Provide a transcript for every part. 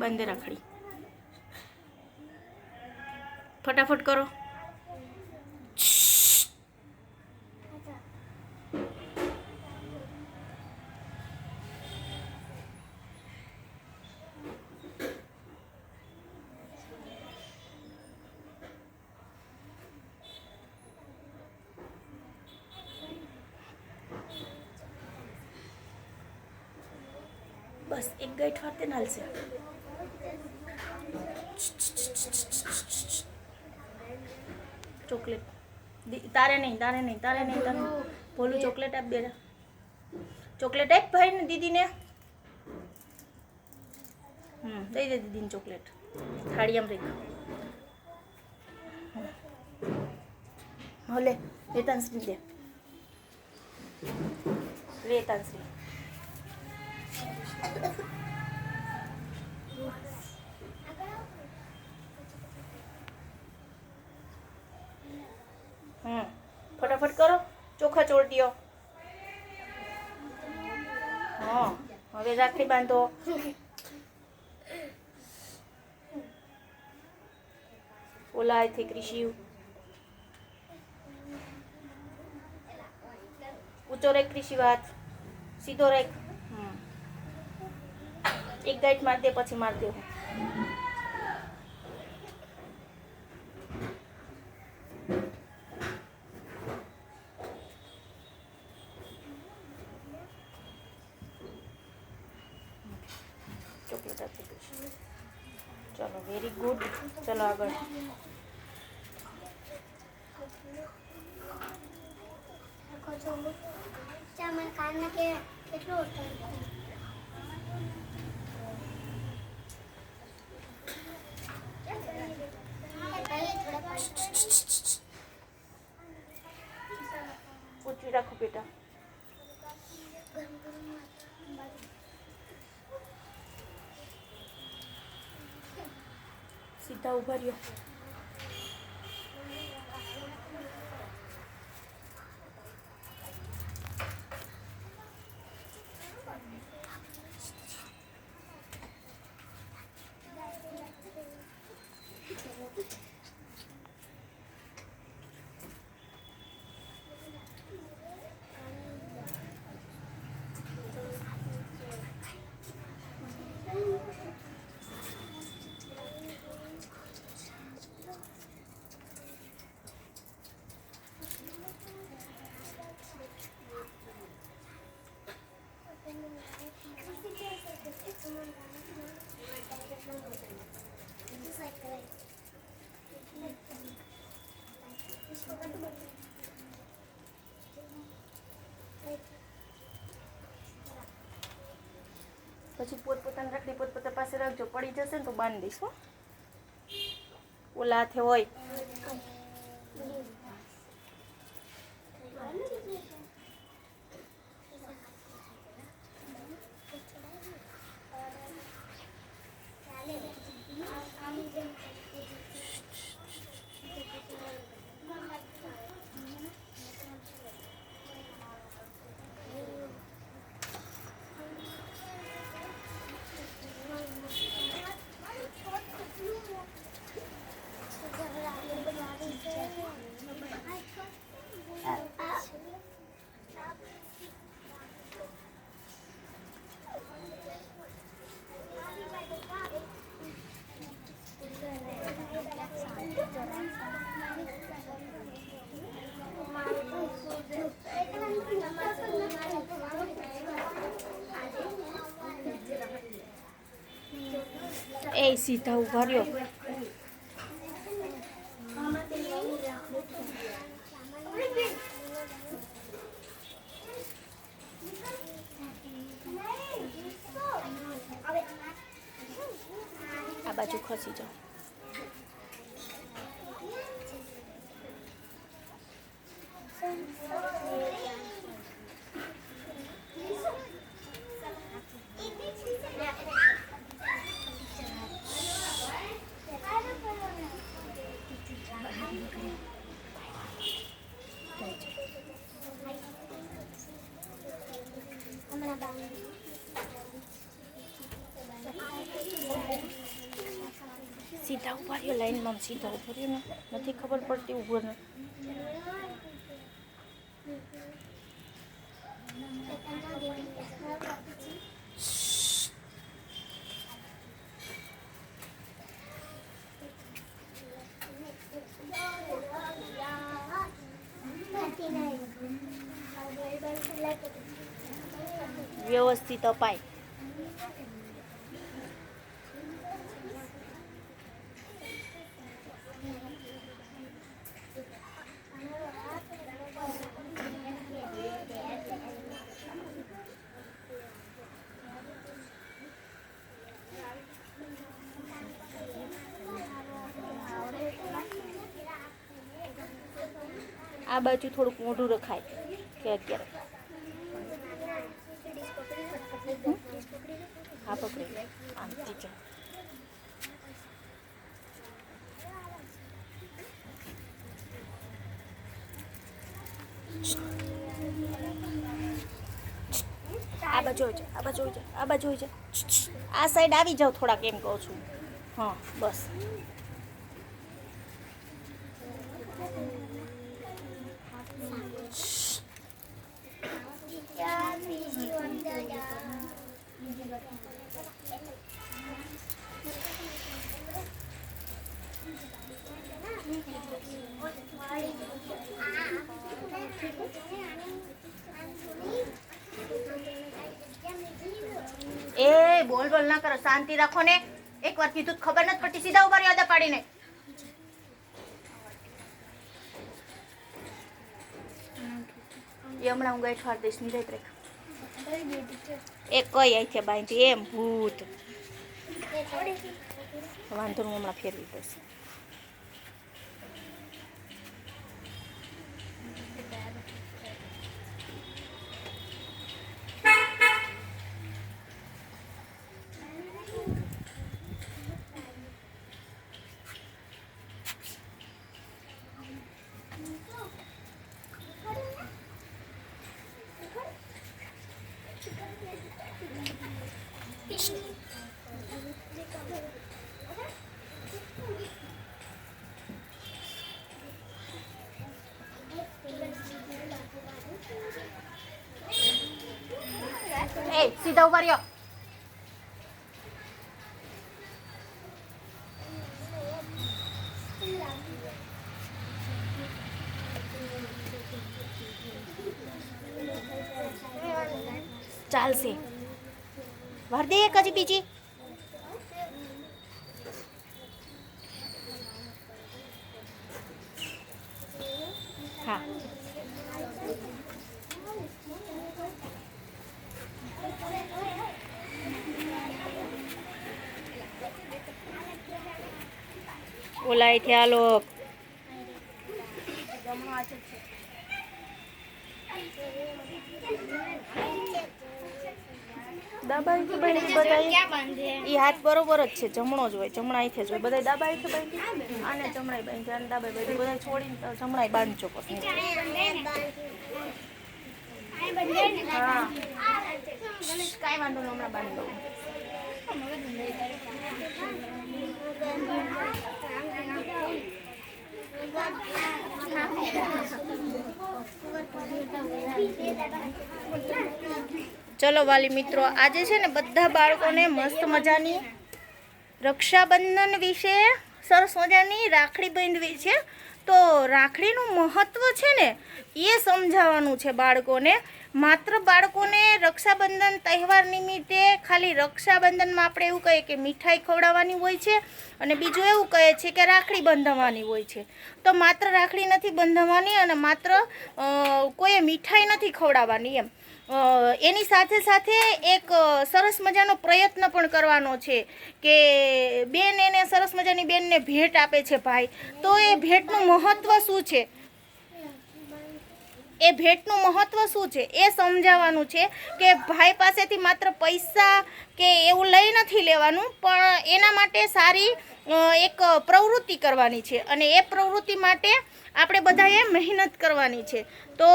બાંધે રાખડી. ફટાફટ કરો. બસ એક ગાંઠ ફરતે નાલશે ચોકલેટ દી- તારે નહીં તારે નહીં તારે નહીં તારે નહીં. ભોલું ચોકલેટ આપ બેરા ચોકલેટ આપ ભાઈ ને દીદીને હમ દઈ દે દીદીને ચોકલેટ થાળીયામાં રહી હલે વેતાંશ્રી દે વેતાંશ્રી ફટાફટ કરો, ચોખા ચોળટીઓ હા, હવે રાખડી બાંધો. ઓલા થી કૃષિ ઊંચો રેખ કૃષિ વાત. સીધો રેખ. એક ગાઈટ માર દે, પછી માર દે ચોકલેટ આપી દઈશ ચલો વેરી ગુડ ચલો આગળ આખો ચોમો ચા મને કાનમાં કે કેટલો હતો પૂછવી રાખો બેટા સીધા ઊભા રહ્યો પછી પોતપોતાની રાખડી પોતપોતા પાસે રાખજો, પડી જશે ને તો બાંધી દઈશ ઓલા હાથે હોય. સીધા ઊભા રહ્યો આ બાજુ ખસી જાઓ સીધા ઊભા રહ્યો લાઈનમાં આમ સીધા ઊભા રહ્યો ને નથી ખબર પડતી ઊભો ને વ્યવસ્થિત અપાય આ બાજુ થોડુંક મોઢું રખાય કે અત્યારે. હા પકડી આમ ટીચર આ બાજુ હોય છે આ બાજુ હોય છે આ બાજુ હોય છે આ સાઈડ આવી જાઓ થોડાક એમ કહું છું. હા. બસ. એ બોલ બોલ ના કરો, શાંતિ રાખો ને. એકવાર કીધું તો ખબર નથી પડતી, સીધા ઊભા યાદા પાડીને. એ હમણાં હું ગઈ ઠાર દઈશની રાત રાખ એ કઈ આઈ છે બાઈ એમ ભૂત. વાંધો હું હમણાં ફેરવી દઈશ. એ સીધા ઊભા રહ્યો ચાલશે. દે એક હજી બીજી. હા. ઓલાય થયા લોકથી બાંધી હાથ બરોબર જ છે જમણો જ હોય જમણા અહીંથી જ હોય. બધા દાબા થી બાંધી આને જમણાઈ બાંધી આને દાબાઈ બાંધી. બધા છોડીને તો જમણાઈ બાંધજો પછી. હા. કાંઈ વાંધો નહીં હમણાં બાંધી દઉં. ચલો વાલી મિત્રો, આજે છે ને બધા બાળકોને મસ્ત મજાની રક્ષાબંધન વિશે સરસ મજાની રાખડી બાંધવી છે. તો રાખડીનું મહત્ત્વ છે ને એ સમજાવવાનું છે બાળકોને. માત્ર બાળકોને રક્ષાબંધન તહેવાર નિમિત્તે ખાલી રક્ષાબંધનમાં આપણે એવું કહીએ કે મીઠાઈ ખવડાવવાની હોય છે અને બીજું એવું કહે છે કે રાખડી બંધાવવાની હોય છે. તો માત્ર રાખડી નથી બંધાવવાની અને માત્ર કોઈએ મીઠાઈ નથી ખવડાવવાની એમ. એની સાથે સાથે એક સરસ મજાનો પ્રયત્ન પણ કરવાનો છે કે બેન એને સરસ મજાની બેનને ભેટ આપે છે ભાઈ. તો એ ભેટનું મહત્ત્વ શું છે? એ ભેટનું મહત્વ શું છે? એ સમજાવવાનું છે કે ભાઈ પાસેથી માત્ર પૈસા કે એવું લઈ નથી લેવાનું, પણ એના માટે સારી એક પ્રવૃત્તિ કરવાની છે. અને એ પ્રવૃત્તિ માટે આપણે બધાએ મહેનત કરવાની છે. તો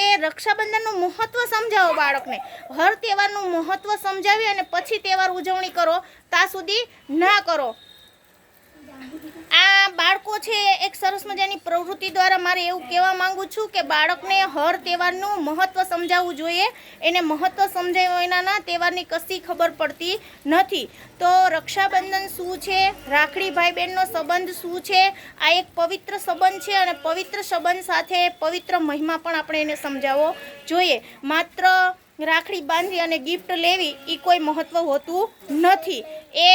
એ રક્ષાબંધનનું મહત્ત્વ સમજાવો બાળકને. હર તહેવારનું મહત્ત્વ સમજાવી અને પછી તહેવાર ઉજવણી કરો. ત્યાં સુધી ના કરો. આ સરસ મજાની પ્રવૃત્તિ દ્વારા મારે એવું કહેવા માંગુ છું કે બાળકને હર તહેવારનું મહત્ત્વ સમજાવવું જોઈએ. એને મહત્ત્વ સમજાવ્યું એનાના તહેવારની કશી ખબર પડતી નથી. તો રક્ષાબંધન શું છે? રાખડી ભાઈ બહેનનો સંબંધ શું છે? આ એક પવિત્ર સંબંધ છે અને પવિત્ર સંબંધ સાથે પવિત્ર મહિમા પણ આપણે એને સમજાવવો જોઈએ. માત્ર રાખડી બાંધી અને ગિફ્ટ લેવી એ કોઈ મહત્ત્વ હોતું નથી. એ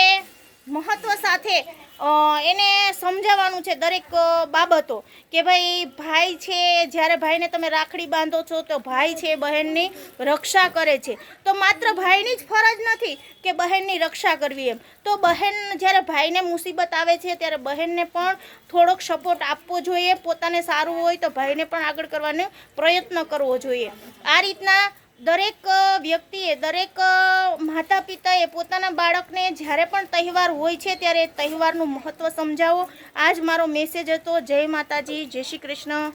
મહત્ત્વ સાથે એને સમજાવવાનું છે દરેક બાબતો કે ભાઈ ભાઈ છે, જ્યારે ભાઈને તમે રાખડી બાંધો છો તો ભાઈ છે બહેનની રક્ષા કરે છે. તો માત્ર ભાઈની જ ફરજ નથી કે બહેનની રક્ષા કરવી એમ. તો બહેન જ્યારે ભાઈને મુસીબત આવે છે ત્યારે બહેનને પણ થોડોક સપોર્ટ આપવો જોઈએ, પોતાને સારું હોય તો ભાઈને પણ આગળ કરવાનો પ્રયત્ન કરવો જોઈએ. આ રીતના દરેક વ્યક્તિએ, દરેક માતા પિતાએ પોતાના બાળકને જ્યારે પણ તહેવાર હોય છે ત્યારે તહેવારનું મહત્ત્વ સમજાવો. આ જ મારો મેસેજ હતો. જય માતાજી, જય શ્રી કૃષ્ણ.